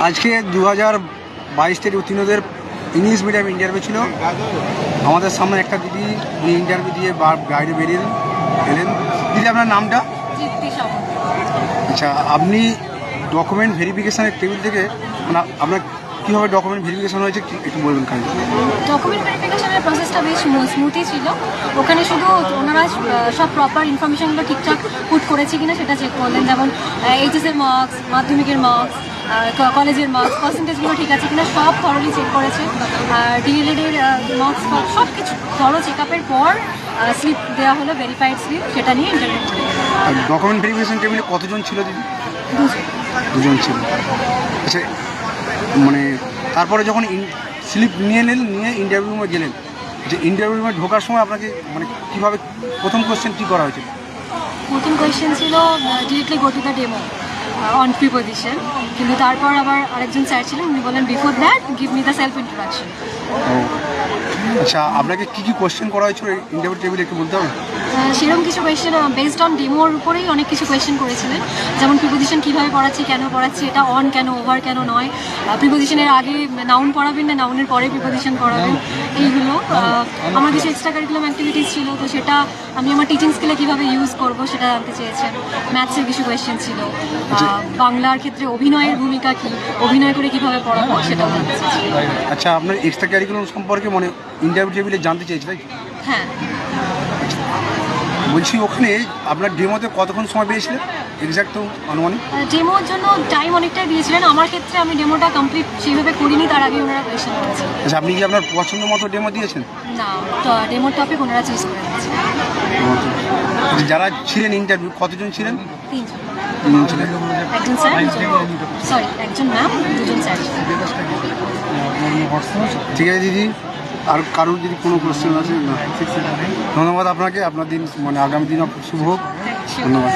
আজকে দু হাজার বাইশ থেকে উত্তীর্ণদের ইংলিশ মিডিয়াম ইন্টারভিউ ছিল। আমাদের সামনে একটা দিদি উনি ইন্টারভিউ দিয়ে বা- বাইরে বেরিয়ে এলেন। দিদি আপনার নামটা? আচ্ছা আপনি ডকুমেন্ট ভেরিফিকেশানের টেবিল থেকে মানে আপনার কীভাবে ডকুমেন্ট ভেরিফিকেশন হয়েছে একটু বলবেন খালি ডকুমেন্ট ভেরিফিকেশনের প্রসেসটা বেশ স্মুথই ছিল। ওখানে শুধু ওনারা সব প্রপার ইনফরমেশনগুলো ঠিকঠাক পুট করেছে কিনা সেটা চেক করলেন। যেমন এইচএসের মার্কস মাধ্যমিকের মার্কস কলেজের মার্কস পার্সেন্টেজগুলো ঠিক আছে কিনা সব থরলি চেক করেছে। আর ডিএলএডের মার্কস সব কিছু বড় চেক আপের পর স্লিপ দেওয়া হলো ভেরিফাইড স্লিপ সেটা নিয়ে ইন্টারভিউ করে ডকুমেন্ট ভেরিফিকেশন টেবিলে কতজন ছিল দিদি? দুজন ছিল। আচ্ছা মানে তারপরে যখন স্লিপ নিয়ে নিলেন নিয়ে ইন্টারভিউ রুমে গেলেন যে ইন্টারভিউ রুমে ঢোকার সময় আপনাকে মানে কীভাবে প্রথম কোশ্চেন কী করা হয়েছিল? প্রথম কোয়েশ্চেন ছিল directly go to the demo on preposition কিন্তু তারপর আবার আরেকজন স্যার ছিলেন উনি বলেন before that give me the self introduction আচ্ছা আপনাকে কী কী কোয়েশ্চেন করা হয়েছিল ইন্টারভিউ টেবিলে একটু বলতে হবে সেরকম কিছু কোয়েশ্চেন বেসড অন ডেমোর উপরেই অনেক কিছু কোয়েশ্চেন করেছিলেন। যেমন প্রিপোজিশন কীভাবে পড়াচ্ছি কেন পড়াচ্ছি এটা অন কেন ওভার কেন নয়। প্রিপোজিশনের আগে নাউন পড়াবেন না নাউনের পরে প্রিপোজিশন পড়াবেন। এইগুলো আমার কিছু এক্সট্রা কারিকুলাম অ্যাক্টিভিটিস ছিল তো সেটা আমি আমার টিচিং স্কিলে কীভাবে ইউজ করব সেটা জানতে চেয়েছেন। ম্যাথসের কিছু কোয়েশ্চেন ছিল। বাংলার ক্ষেত্রে অভিনয়ের ভূমিকা কী অভিনয় করে কীভাবে পড়াবো সেটাও জানতে আচ্ছা আপনার এক্সট্রা ক্যারিকুলাম সম্পর্কে মানে ইন্টারভিউ টেবিলে জানতে চেয়েছি তাই হ্যাঁ। বলছি ওখানে আপনার ডেমোতে কতক্ষণ সময় পেয়েছিলেন? এক্স্যাক্ট তো আনুমানিক? ডেমোর জন্য টাইম অনেকটাই দিয়েছিলেন। আমার ক্ষেত্রে আমি ডেমোটা কমপ্লিট সেইভাবে করিনি তার আগে ওনারা কোয়েশ্চেন করেছেন আচ্ছা আপনি কি আপনার পছন্দ মতো ডেমো দিয়েছেন? না ডেমোর টপিক ওনারা চুজ করে দিয়েছেন আচ্ছা, যারা ছিলেন ইন্টারভিউ কতজন ছিলেন? তিনজন। একজন স্যার সরি একজন ম্যাম দুজন স্যার ঠিক আছে, দিদি। আর কারোর যদি কোনো কোশ্চেন আছে, না ধন্যবাদ আপনাকে। আপনার দিন মানে আগামী দিন শুভ হোক। ধন্যবাদ।